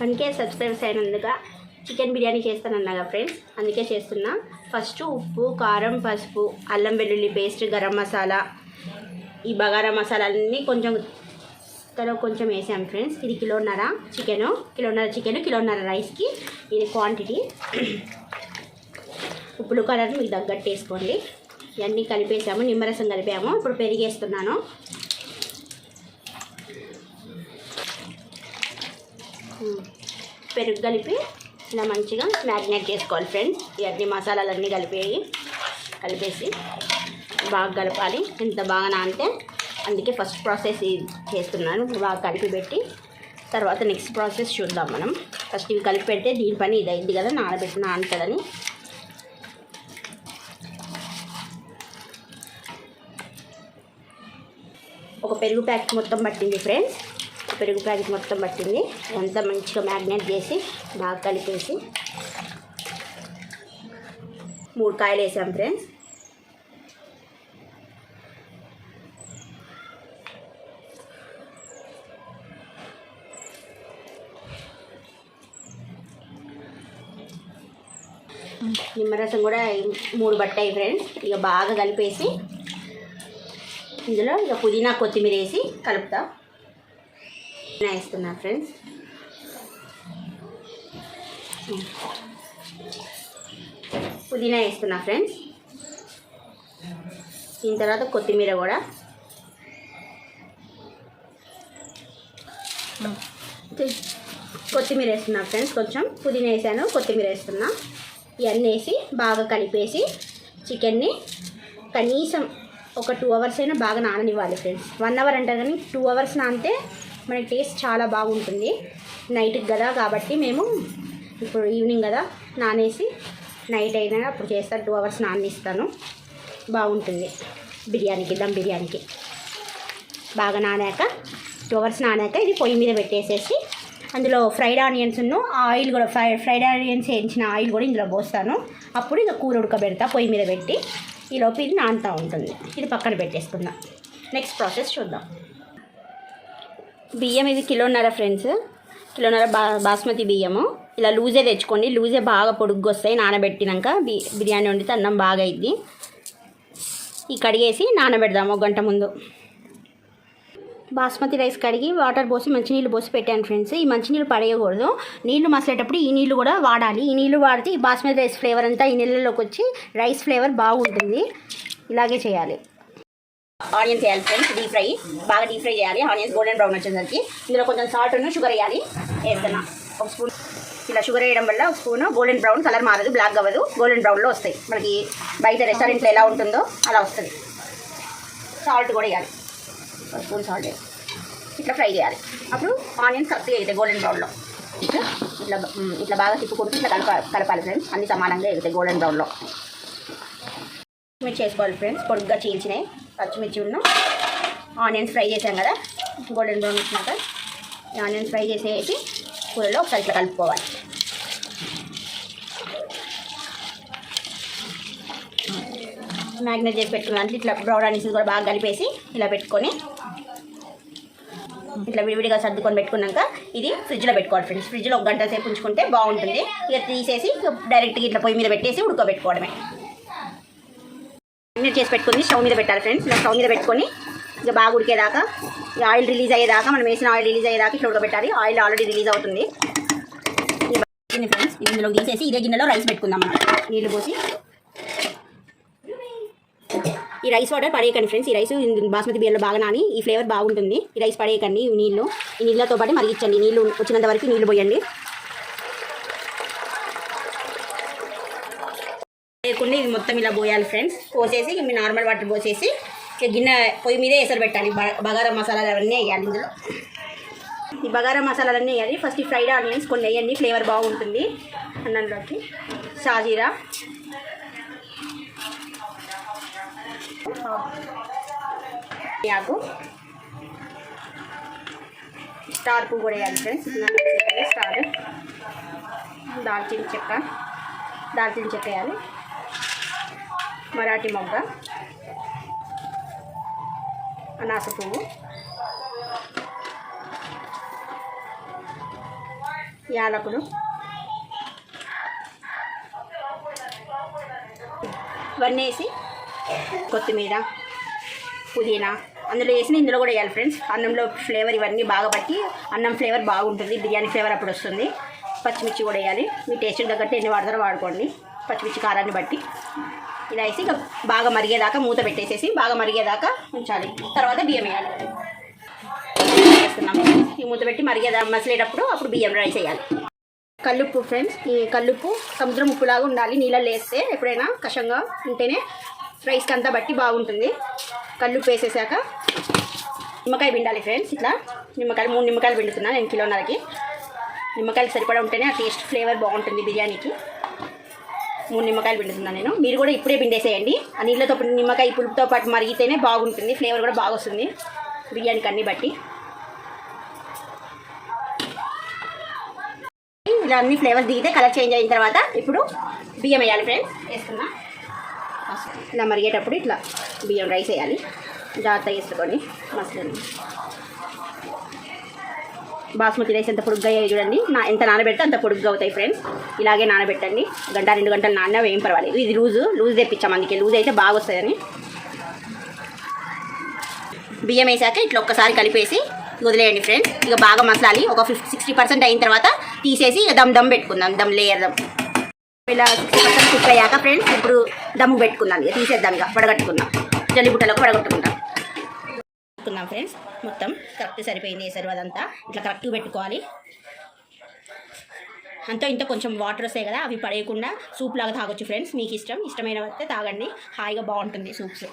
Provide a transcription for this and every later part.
One K అయినందుగా chicken biryani చేస్తానన్నాగా friends అందుకే చేస్తున్నా. ఫస్ట్ ఉప్పు కారం పసుపు అల్లం వెల్లుల్లి పేస్ట్ గరం మసాలా ఈ బగారా మసాలాలన్నీ కొంచెం తర్వాత కొంచెం వేసాం ఫ్రెండ్స్ ఇది కిలోన్నర చికెను కిలోన్నర చికెన్ కిలోన్నర రైస్కి ఇది క్వాంటిటీ ఉప్పులు కలర్ మీకు తగ్గట్టు వేసుకోండి. ఇవన్నీ కలిపేసాము నిమ్మరసం కలిపాము. ఇప్పుడు పెరిగేస్తున్నాను. పెరుగు కలిపి ఇలా మంచిగా మ్యారినేట్ చేసుకోవాలి ఫ్రెండ్స్. ఇవన్నీ మసాలాలన్నీ కలిపేయి కలిపేసి బాగా కలపాలి. ఎంత బాగా నానితే అందుకే ఫస్ట్ ప్రాసెస్ ఇది చేస్తున్నాను. బాగా కలిపి పెట్టి తర్వాత నెక్స్ట్ ప్రాసెస్ చూద్దాం మనం. ఫస్ట్ ఇవి కలిపి పెడితే దీని పని ఇది అయింది కదా నానబెట్టి నానుతుందని. ఒక పెరుగు ప్యాకెట్ మొత్తం పట్టింది ఫ్రెండ్స్. పెరుగు ప్యాకెట్ మొత్తం పట్టింది. అంతా మంచిగా మ్యాగ్నేట్ చేసి బాగా కలిపేసి మూడు కాయలు వేసాం ఫ్రెండ్స్. నిమ్మరసం కూడా మూడు బట్టాయి ఫ్రెండ్స్. ఇక బాగా కలిపేసి ఇందులో ఇక పుదీనా కొత్తిమీర వేసి కలుపుతాం. వేస్తున్నా ఫ్రెండ్స్ పుదీనా వేస్తున్నా ఫ్రెండ్స్ దీని తర్వాత కొత్తిమీర కూడా. కొత్తిమీర వేస్తున్నా ఫ్రెండ్స్ కొంచెం పుదీనా వేసాను కొత్తిమీర వేస్తున్నా. ఇవన్నీ వేసి బాగా కలిపేసి చికెన్ని కనీసం ఒక టూ అవర్స్ అయినా బాగా నాననివ్వాలి ఫ్రెండ్స్ వన్ అవర్ అంటారు కానీ టూ అవర్స్ నానితే మన టేస్ట్ చాలా బాగుంటుంది. నైట్కి కదా కాబట్టి మేము ఇప్పుడు ఈవినింగ్ కదా నానేసి నైట్ అయినా అప్పుడు చేస్తాను టూ అవర్స్ నానేస్తాను బాగుంటుంది బిర్యానీకి దమ్ బిర్యానీకి. బాగా నానాక టూ అవర్స్ నానాక ఇది పొయ్యి మీద పెట్టేసేసి అందులో ఫ్రైడ్ ఆనియన్స్ ఆయిల్ కూడా ఫ్రై ఫ్రైడ్ ఆనియన్స్ వేయించిన ఆయిల్ కూడా ఇందులో పోస్తాను. అప్పుడు ఇక కూర ఉడకబెడతా పొయ్యి మీద పెట్టి ఈలోపు ఇది నానుతూ ఉంటుంది. ఇది పక్కన పెట్టేసుకుందాం. నెక్స్ట్ ప్రాసెస్ చూద్దాం. బియ్యం ఇది కిలోన్నర ఫ్రెండ్స్ కిలోన్నర బా బాస్మతి బియ్యము. ఇలా లూజే తెచ్చుకోండి. లూజే బాగా పొడుగ్గా వస్తాయి నానబెట్టినాక బి బిర్యానీ వండితే అన్నం బాగా అయింది ఈ కడిగేసి నానబెడదాము ఒక గంట ముందు. బాస్మతి రైస్ కడిగి వాటర్ పోసి మంచినీళ్ళు పోసి పెట్టాను ఫ్రెండ్స్ ఈ మంచినీళ్ళు పడేయకూడదు. నీళ్ళు మసలేటప్పుడు ఈ నీళ్ళు కూడా వాడాలి. ఈ నీళ్ళు వాడితే ఈ బాస్మతి రైస్ ఫ్లేవర్ అంతా ఈ నీళ్ళలోకి వచ్చి రైస్ ఫ్లేవర్ బాగుంటుంది. ఇలాగే చేయాలి. ఆనియన్స్ వేయాలి ఫ్రెండ్స్ డీప్ ఫ్రై. బాగా డీప్ ఫ్రై చేయాలి. ఆనియన్స్ గోల్డెన్ బ్రౌన్ వచ్చేసరికి. ఇందులో కొంచెం సాల్ట్ షుగర్ వేయాలి. వేస్తున్నా. ఒక స్పూన్. ఇలా షుగర్ వేయడం వల్ల ఒక స్పూన్ గోల్డెన్ బ్రౌన్ కలర్ మారదు బ్లాక్ అవ్వదు. గోల్డెన్ బ్రౌన్లో వస్తాయి. మనకి బయట రెస్టారెంట్లో ఎలా ఉంటుందో అలా వస్తుంది. సాల్ట్ కూడా వేయాలి. ఒక స్పూన్ సాల్ట్ ఇట్లా ఫ్రై చేయాలి. అప్పుడు ఆనియన్స్ కరెక్ట్గా అవుతాయి గోల్డెన్ బ్రౌన్లో ఇట్లా ఇట్లా ఇట్లా బాగా తిప్పుకుంటూ ఇట్లా కలప కలపాలి ఫ్రెండ్స్. అన్ని సమానంగా ఎగుతాయి గోల్డెన్ బ్రౌన్లో మీరు చేసుకోవాలి ఫ్రెండ్స్. పొడుగ్గా చీల్చినాయి. పచ్చిమిర్చి ఉన్న. ఆనియన్స్ ఫ్రై చేసాం కదా గోల్డెన్ బ్రౌన్ వచ్చినాక ఆనియన్స్ ఫ్రై చేసేసి కూరలో ఒకసారి ఇట్లా కలుపుకోవాలి. మ్యాగ్నేట్ చేసి పెట్టుకున్నాను ఇట్లా బ్రౌన్ ఆనియన్స్ కూడా బాగా కలిపేసి ఇలా పెట్టుకొని ఇట్లా విడివిడిగా సర్దుకొని పెట్టుకున్నాక ఇది ఫ్రిడ్జ్లో పెట్టుకోవాలి ఫ్రెండ్స్ ఫ్రిడ్జ్లో ఒక గంట సేపు ఉంచుకుంటే బాగుంటుంది. ఇక తీసేసి డైరెక్ట్గా ఇట్లా పొయ్యి మీద పెట్టేసి ఉడకబెట్టుకోవడమే. నేను చేసి పెట్టుకుని స్టవ్ మీద పెట్టాలి ఫ్రెండ్స్ ఇలా స్టవ్ మీద పెట్టుకొని ఇక బాగా ఉడికేదాకా ఈ ఆయిల్ రిలీజ్ అయ్యేదాకా మనం వేసిన ఆయిల్ రిలీజ్ అయ్యేదాకా ఇట్లా ఉడకబెట్టాలి ఆయిల్ ఆల్రెడీ రిలీజ్ అవుతుంది. ఫ్రెండ్స్ ఇందులో తీసేసి ఇదే గిన్నెలో రైస్ పెట్టుకుందాం మనం నీళ్ళు పోసి. ఈ రైస్ వాటర్ పడేయకండి ఫ్రెండ్స్ ఈ రైస్ బాస్మతి బియ్యంలో బాగా నాని ఈ ఫ్లేవర్ బాగుంటుంది. ఈ రైస్ పడేయకండి ఈ నీళ్ళు ఈ నీళ్ళతో పాటు మరిగించండి. నీళ్ళు వచ్చినంత వరకు నీళ్ళు పోయండి. లేకుండా ఇది మొత్తం ఇలా పోయాలి ఫ్రెండ్స్ పోసేసి మీ నార్మల్ వాటర్ పోసేసి గిన్నె పొయ్యి మీదే ఎసరు పెట్టాలి. బ- బగారా మసాలాలు అవన్నీ వేయాలి ఇందులో. ఈ బగారా మసాలాలన్నీ వేయాలి. ఫస్ట్ ఈ ఫ్రైడ్ ఆనియన్స్ కొన్ని వేయండి ఫ్లేవర్ బాగుంటుంది అన్నంలోకి. షాజీరా. ఆకు స్టార్ పువ్వు కూడా వేయాలి ఫ్రెండ్స్ స్టార్. దాల్చిన చెక్క. దాల్చిన చెక్క వేయాలి. మరాఠీ మొగ్గ. అనాస పువ్వు యాలకులు. ఇవన్నీ వేసి కొత్తిమీర పుదీనా అందులో వేసిన ఇందులో కూడా వేయాలి ఫ్రెండ్స్ అన్నంలో ఫ్లేవర్ ఇవన్నీ బాగా పట్టి అన్నం ఫ్లేవర్ బాగుంటుంది. బిర్యానీ ఫ్లేవర్ అప్పుడు వస్తుంది. పచ్చిమిర్చి కూడా వేయాలి. మీ టేస్ట్ తగ్గట్టు ఎన్ని వాడతారో వాడుకోండి. పచ్చిమిర్చి కారాన్ని బట్టి. ఇలా వేసి ఇక బాగా మరిగేదాకా మూత పెట్టేసేసి బాగా మరిగేదాకా ఉంచాలి. తర్వాత బియ్యం వేయాలి. వేస్తున్నాము. ఈ మూత పెట్టి మరిగేదా మసిలేటప్పుడు అప్పుడు బియ్యం రైస్ వేయాలి కల్లుప్పు ఫ్రెండ్స్ ఈ కల్లుప్పు సముద్రం ఉప్పులాగా ఉండాలి. నీళ్ళల్లో వేస్తే ఎప్పుడైనా కషంగా ఉంటేనే రైస్కి అంతా బట్టి బాగుంటుంది. కల్లుప్పు వేసేసాక నిమ్మకాయ పిండాలి ఫ్రెండ్స్ ఇట్లా. నిమ్మకాయలు మూడు నిమ్మకాయలు పిండుతున్నాను నేను కిలోన్నరకి. నిమ్మకాయలు సరిపడా ఉంటేనే ఆ టేస్ట్ ఫ్లేవర్ బాగుంటుంది బిర్యానీకి. మూడు నిమ్మకాయలు పిండుతున్నాను నేను. మీరు కూడా ఇప్పుడే పిండేసేయండి. ఆ నీళ్ళతో నిమ్మకాయ పులుపుతో పాటు మరిగితేనే బాగుంటుంది. ఫ్లేవర్ కూడా బాగా వస్తుంది బిర్యానీకి అన్ని బట్టి. ఇలా అన్ని ఫ్లేవర్స్ దిగితే కలర్ చేంజ్ అయిన తర్వాత ఇప్పుడు బియ్యం వేయాలి ఫ్రెండ్స్. వేసుకున్నా. ఇలా మరిగేటప్పుడు ఇట్లా బియ్యం రైస్ వేయాలి. జాగ్రత్త వేసుకొని మసాలా బాస్మతి రైస్ ఎంత పొడుగ్గా అయ్యాయి చూడండి. నా ఎంత నానబెడితే అంత పొడుగ్గా అవుతాయి ఫ్రెండ్స్ ఇలాగే నానబెట్టండి. గంట రెండు గంటలు నాన్న ఏం పర్వాలేదు. ఇది లూజు లూజ్ తెప్పించాం అందుకే. లూజ్ అయితే బాగా వస్తుందని. బియ్యం వేసాక ఇట్లా ఒక్కసారి కలిపేసి వదిలేయండి ఫ్రెండ్స్ ఇక బాగా మసలాలి. ఒక ఫిఫ్టీ సిక్స్టీ పర్సెంట్ అయిన తర్వాత తీసేసి ఇక దమ్ దమ్ పెట్టుకుందాం. దమ్ లేయర్ దమ్. ఇలా సిక్స్టీ పర్సెంట్ కుక్ అయ్యాక ఫ్రెండ్స్ ఇప్పుడు దమ్ము పెట్టుకుందాం. ఇక తీసేద్దాం ఇక. వడగట్టుకుందాం. జల్లిబుట్టలకు వడగట్టుకుందాం పెట్టుకుందాం ఫ్రెండ్స్. మొత్తం కరెక్ట్ సరిపోయింది వేసారు అదంతా. ఇట్లా కరెక్ట్గా పెట్టుకోవాలి. అంతా ఇంత కొంచెం వాటర్ వస్తాయి కదా అవి పడేయకుండా సూప్ లాగా తాగొచ్చు ఫ్రెండ్స్. మీకు ఇష్టం ఇష్టమైన అయితే తాగండి. హాయిగా బాగుంటుంది సూప్స్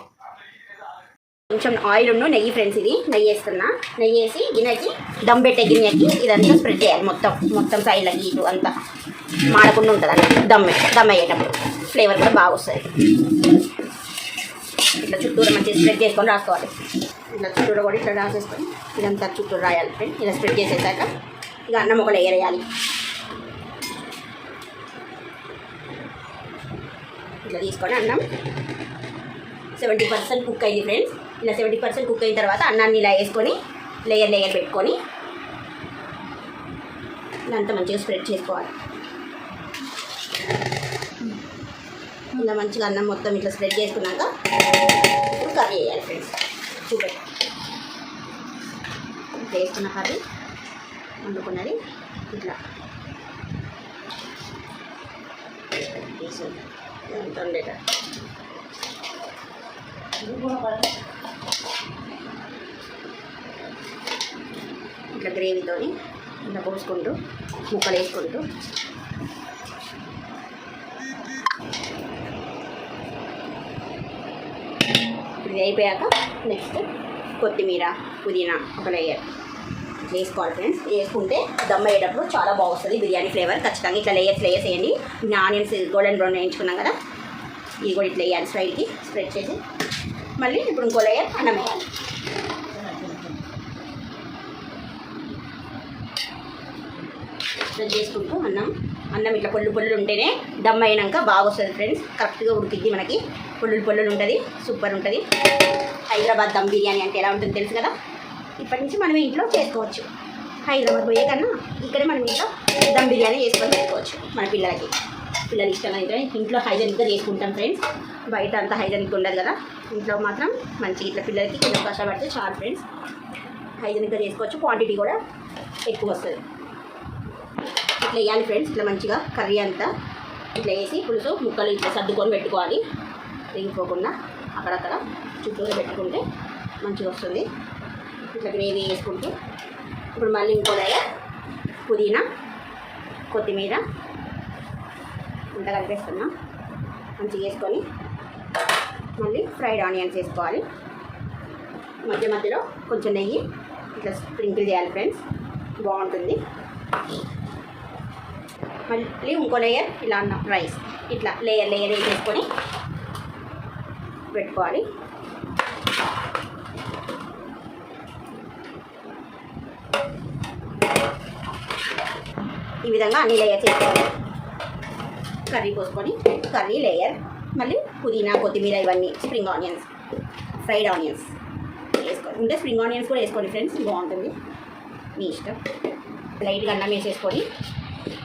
కొంచెం ఆయిల్ ఉన్న నెయ్యి ఫ్రెండ్స్ ఇది. నెయ్యి వేస్తున్నా. నెయ్యి వేసి గిన్నెకి దమ్ పెట్టే గిన్నెకి ఇదంతా స్ప్రెడ్ చేయాలి మొత్తం. మొత్తం సైడ్లకి ఇటు అంతా. మాడకుండా ఉంటుంది అన్నట్టు దమ్ దమ్ అయ్యేటప్పుడు. ఫ్లేవర్ కూడా బాగా వస్తుంది. ఇట్లా చుట్టూరు మంచిగా స్ప్రెడ్ చేసుకొని రాసుకోవాలి. ఇట్లా చుట్టూరు కూడా ఇట్లా రాసేసుకొని ఇదంతా చుట్టూరు రాయాలి ఫ్రెండ్ ఇలా స్ప్రెడ్ చేసేసాక ఇక అన్నం ఒక లేయర్ వేయాలి ఇట్లా తీసుకొని అన్నం సెవెంటీ పర్సెంట్ కుక్ అయింది ఫ్రెండ్స్ ఇలా సెవెంటీ పర్సెంట్ కుక్ అయిన తర్వాత అన్నాన్ని ఇలా వేసుకొని లేయర్ లేయర్ పెట్టుకొని ఇదంతా మంచిగా స్ప్రెడ్ చేసుకోవాలి. ఇలా మంచిగా అన్నం మొత్తం ఇట్లా స్ప్రెడ్ చేసుకున్నాక ఇప్పుడు కర్రీ వేయాలి ఫ్రెండ్స్ చూపెట్టి వేసుకున్న కర్రీ వండుకున్నది. ఇట్లా. ఇట్లా గ్రేవీతోని ఇట్లా పోసుకుంటూ ముక్కలు వేసుకుంటూ. ఇది అయిపోయాక నెక్స్ట్ కొత్తిమీర పుదీనా ఒక లేయర్ వేసుకోవాలి ఫ్రెండ్స్ వేసుకుంటే దమ్ అయ్యేటప్పుడు చాలా బాగుంటుంది బిర్యానీ ఫ్లేవర్ ఖచ్చితంగా ఇట్లా లేయర్స్ లేయర్స్ వేయండి. ఆనియన్స్ గోల్డెన్ బ్రౌన్ వేయించుకున్నాం కదా? ఇది కూడా ఇట్లా వేయాలి సైడ్కి స్ప్రెడ్ చేసి. మళ్ళీ ఇప్పుడు ఇంకో లేయర్ అన్నం వేయాలి. స్ప్రెడ్ చేసుకుంటూ అన్నం. అన్నం ఇట్లా పొల్లు పొల్లు ఉంటేనే దమ్ అయినాక బాగా వస్తుంది ఫ్రెండ్స్ కరెక్ట్గా ఉడికిద్ది మనకి. పొల్లులు పొల్లులు ఉంటుంది. సూపర్ ఉంటుంది. హైదరాబాద్ దమ్ బిర్యానీ అంటే ఎలా ఉంటుంది తెలుసు కదా? ఇప్పటి నుంచి మనం ఇంట్లో చేసుకోవచ్చు. హైదరాబాద్ పోయే కన్నా ఇక్కడే మనం ఇంట్లో దమ్ బిర్యానీ చేసుకొని పెట్టుకోవచ్చు మన పిల్లలకి. పిల్లలు ఇష్టం అయితే ఇంట్లో హైజెనిక్గా చేసుకుంటాం ఫ్రెండ్స్. బయట అంత హైజెనిక్ ఉండదు కదా. ఇంట్లో మాత్రం మంచి ఇట్లా పిల్లలకి కొంచెం కష్టపడితే చాలు ఫ్రెండ్స్. హైజెనిక్గా చేసుకోవచ్చు. క్వాంటిటీ కూడా ఎక్కువ వస్తుంది. ఇట్లా వేయాలి ఫ్రెండ్స్. ఇట్లా మంచిగా కర్రీ అంతా ఇట్లా వేసి పులుసు ముక్కలు ఇట్లా సర్దుకొని పెట్టుకోవాలి. రిగిపోకుండా అక్కడక్కడ చుట్టూరు పెట్టుకుంటే మంచిగా వస్తుంది. ఇట్లా గ్రేవీ వేసుకుంటూ ఇప్పుడు మళ్ళీ ఇంకో లేయర్ పుదీనా కొత్తిమీర ఇంత కలిపేస్తున్నాం మంచిగా వేసుకొని మళ్ళీ ఫ్రైడ్ ఆనియన్స్ వేసుకోవాలి. మధ్య మధ్యలో కొంచెం నెయ్యి ఇట్లా స్ప్రింకిల్ చేయాలి ఫ్రెండ్స్ బాగుంటుంది. మళ్ళీ ఇంకో లేయర్ ఇలా అన్న రైస్ ఇట్లా లేయర్ లేయర్ వేసేసుకొని పెట్టుకోవాలి. ఈ విధంగా అన్ని లేయర్స్ చేసుకోవాలి. కర్రీ పోసుకొని కర్రీ లేయర్ మళ్ళీ పుదీనా కొత్తిమీర ఇవన్నీ స్ప్రింగ్ ఆనియన్స్ ఫ్రైడ్ ఆనియన్స్ వేసుకోండి ఉంటే స్ప్రింగ్ ఆనియన్స్ కూడా వేసుకోండి ఫ్రెండ్స్ బాగుంటుంది. మీ ఇష్టం. లైట్గా అన్నం వేసేసుకొని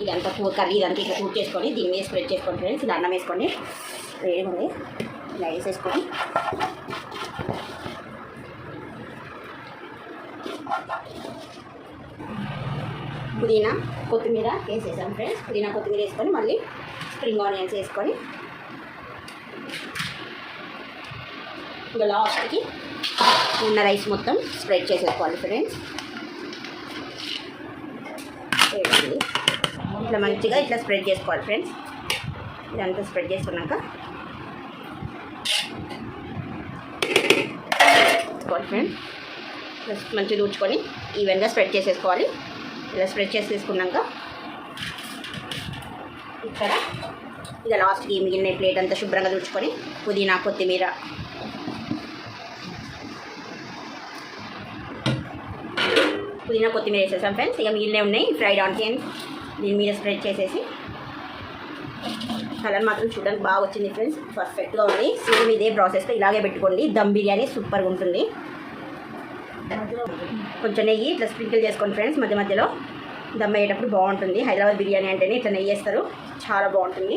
ఇదంతా కూ కర్రీ ఇదంతా ఇట్లా కూర్ చేసుకొని దీని మీద స్ప్రెడ్ చేసుకోండి ఫ్రెండ్స్ ఇలా అన్నం వేసుకోండి. వేడిగా ఉంది. ఇలా వేసేసుకొని. పుదీనా కొత్తిమీర వేసేసాం ఫ్రెండ్స్. పుదీనా కొత్తిమీర వేసుకొని మళ్ళీ స్ప్రింగ్ ఆనియన్స్ వేసుకొని ఇంకా లాస్ట్కి ఉన్న రైస్ మొత్తం స్ప్రెడ్ చేసేసుకోవాలి ఫ్రెండ్స్. ఇట్లా మంచిగా ఇట్లా స్ప్రెడ్ చేసుకోవాలి ఫ్రెండ్స్. ఇదంతా స్ప్రెడ్ చేసుకున్నాక చేసుకోవాలి ఫ్రెండ్స్. మంచిగా దూచుకొని ఈవెన్గా స్ప్రెడ్ చేసేసుకోవాలి. ఇలా స్ప్రెడ్ చేసేసుకున్నాక ఇక్కడ ఇక లాస్ట్కి మిగిలిన ప్లేట్ అంతా శుభ్రంగా తుడుచుకొని పుదీనా కొత్తిమీర. పుదీనా కొత్తిమీర వేసేసాం ఫ్రెండ్స్ ఇక మిగిలినవి ఉన్నాయి ఫ్రైడ్ ఆనియన్స్ దీని మీద స్ప్రెడ్ చేసేసి. కలర్ మాత్రం చూడడానికి బాగా వచ్చింది ఫ్రెండ్స్ పర్ఫెక్ట్గా ఉంది. సేమ్ ఇదే ప్రాసెస్లో ఇలాగే పెట్టుకోండి. దమ్ బిర్యానీ సూపర్గా ఉంటుంది. కొంచెం నెయ్యి ఇట్లా స్ప్రింకిల్ చేసుకోండి ఫ్రెండ్స్ మధ్య మధ్యలో. దమ్ అయ్యేటప్పుడు బాగుంటుంది. హైదరాబాద్ బిర్యానీ అంటేనే ఇట్లా నెయ్యి వేస్తారు. చాలా బాగుంటుంది.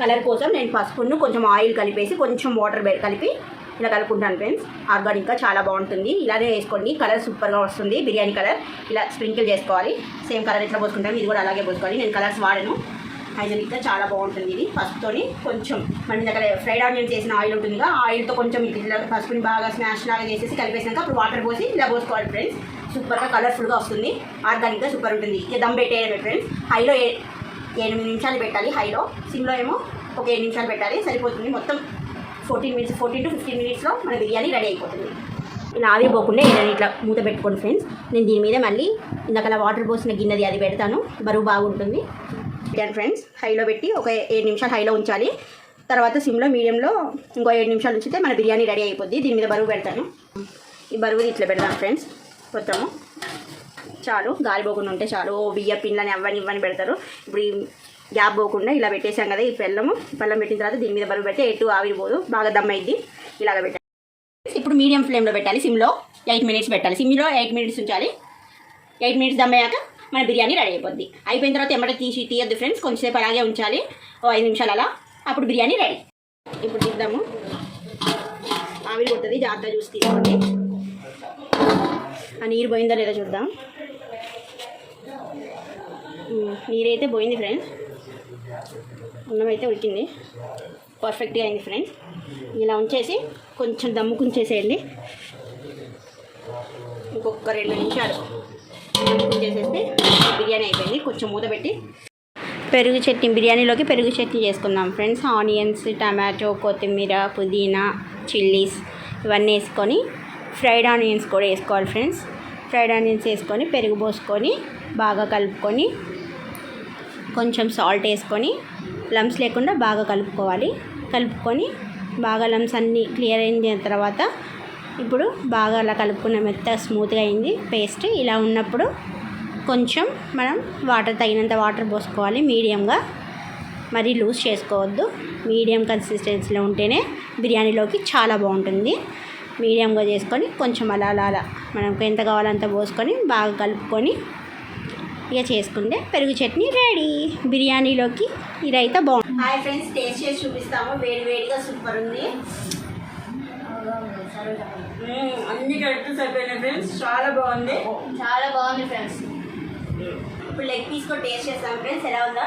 కలర్ కోసం నేను పసుపును కొంచెం ఆయిల్ కలిపేసి కొంచెం వాటర్ కలిపి ఇలా కలుపుకుంటాను ఫ్రెండ్స్. ఆర్గానిక్గా చాలా బాగుంటుంది. ఇలానే వేసుకోండి. కలర్ సూపర్గా వస్తుంది. బిర్యానీ కలర్ ఇలా స్ప్రింకిల్ చేసుకోవాలి. సేమ్ కలర్ ఇట్లా పోసుకుంటాను ఇది కూడా అలాగే పోసుకోవాలి. నేను కలర్స్ వాడను. హైజనిక్గా చాలా బాగుంటుంది ఇది. పసుపుతోని కొంచెం మన దగ్గర ఫ్రైడ్ ఆనియన్ చేసిన ఆయిల్ ఉంటుంది కదా ఆయిల్తో కొంచెం ఇట్లా పసుపుని బాగా స్మాష్ లాగా చేసేసి కలిపేసినాక అప్పుడు వాటర్ పోసి ఇలా పోసుకోవాలి ఫ్రెండ్స్ సూపర్గా కలర్ఫుల్గా వస్తుంది. ఆర్గానిక్గా సూపర్ ఉంటుంది. ఇక దమ్ పెట్టేయడమే ఫ్రెండ్స్ హైలో ఏ ఎనిమిది నిమిషాలు పెట్టాలి హైలో సిమ్లో ఏమో ఒక ఏడు నిమిషాలు పెట్టాలి. సరిపోతుంది. మొత్తం fourteen minutes fourteen to fifteen మినిట్స్లో మన బిర్యానీ రెడీ అయిపోతుంది. ఇలా ఆవిరిపోకుండా ఏదైనా ఇట్లా మూత పెట్టుకోండి ఫ్రెండ్స్ నేను దీని మీద మళ్ళీ ఇందాక వాటర్ పోసిన గిన్నెది అది పెడతాను. బరువు బాగుంటుంది. పెట్టాను ఫ్రెండ్స్ హైలో పెట్టి ఒక ఏడు నిమిషాలు హైలో ఉంచాలి. తర్వాత సిమ్లో మీడియంలో ఇంకో ఏడు నిమిషాలు ఉంచితే మన బిర్యానీ రెడీ అయిపోద్ది. దీని మీద బరువు పెడతాను. ఈ బరువు ఇట్లా పెడతాను ఫ్రెండ్స్ మొత్తము. చాలు. గాలి పోకుండా ఉంటే చాలు. ఓ బియ్య పిల్లని అవ్వని ఇవ్వని పెడతారు. ఇప్పుడు ఈ గ్యాప్ పోకుండా ఇలా పెట్టేసాం కదా ఈ పెళ్ళము పెళ్ళం పెట్టిన తర్వాత దీని మీద బరువు పెడితే ఎటు ఆవిరిపోదు బాగా దమ్ అయింది. ఇలాగ పెట్టాలి. ఇప్పుడు మీడియం ఫ్లేమ్లో పెట్టాలి సిమ్లో. ఎయిట్ మినిట్స్ పెట్టాలి. సిమ్లో ఎయిట్ మినిట్స్ ఉంచాలి. ఎయిట్ మినిట్స్ దమ్ అయ్యాక మన బిర్యానీ రెడీ అయిపోద్ది. అయిపోయిన తర్వాత ఎమ్మట తీసి తీయద్దు ఫ్రెండ్స్ కొంచెంసేపు అలాగే ఉంచాలి. ఓ ఐదు నిమిషాలు అలా అప్పుడు బిర్యానీ రెడీ. ఇప్పుడు తీద్దాము. ఆవిరి కొట్టది జాగ్రత్త చూసి తీసుకోండి. ఆ నీరు పోయిందా లేదా చూద్దాం. నీరైతే పోయింది ఫ్రెండ్స్ అన్నం అయితే ఉడికింది. పర్ఫెక్ట్గా అయింది ఫ్రెండ్స్ ఇలా ఉంచేసి కొంచెం దమ్ముకుంచేసేయండి ఇంకొక రెండు నిమిషాలు. ఉంచేసేస్తే బిర్యానీ అయిపోయింది. కొంచెం మూత పెట్టి పెరుగు చట్నీ బిర్యానీలోకి పెరుగు చట్నీ చేసుకుందాం. ఫ్రెండ్స్ ఆనియన్స్ టమాటో కొత్తిమీర పుదీనా చిల్లీస్ ఇవన్నీ వేసుకొని ఫ్రైడ్ ఆనియన్స్ కూడా వేసుకోవాలి ఫ్రెండ్స్. ఫ్రైడ్ ఆనియన్స్ వేసుకొని పెరుగు పోసుకొని బాగా కలుపుకొని కొంచెం సాల్ట్ వేసుకొని లమ్స్ లేకుండా బాగా కలుపుకోవాలి. కలుపుకొని బాగా లమ్స్ అన్నీ క్లియర్ అయిన తర్వాత ఇప్పుడు బాగా అలా కలుపుకున్న మెత్త స్మూత్గా అయింది. పేస్ట్ ఇలా ఉన్నప్పుడు కొంచెం మనం వాటర్ తగినంత వాటర్ పోసుకోవాలి. మీడియంగా మరీ లూజ్ చేసుకోవద్దు. మీడియం కన్సిస్టెన్సీలో ఉంటేనే బిర్యానీలోకి చాలా బాగుంటుంది. మీడియంగా చేసుకొని కొంచెం అలా అలా అలా మనకు ఎంత కావాలంత పోసుకొని బాగా కలుపుకొని ఇక చేసుకుంటే పెరుగు చట్నీ రెడీ బిర్యానీలోకి ఇదైతే బాగుంది హాయ్ ఫ్రెండ్స్ టేస్ట్ చేసి చూపిస్తాము. వేడి వేడిగా సూపర్ ఉంది. అన్ని కరెక్ట్ సరిపోయినాయి ఫ్రెండ్స్ చాలా బాగుంది. చాలా బాగుంది ఫ్రెండ్స్ ఇప్పుడు లెగ్ పీస్ కూడా టేస్ట్ చేస్తాం ఫ్రెండ్స్ ఎలా ఉందా?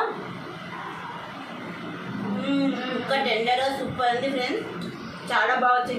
ముక్క టెండర్ సూపర్ ఉంది ఫ్రెండ్స్ చాలా బాగా వచ్చింది.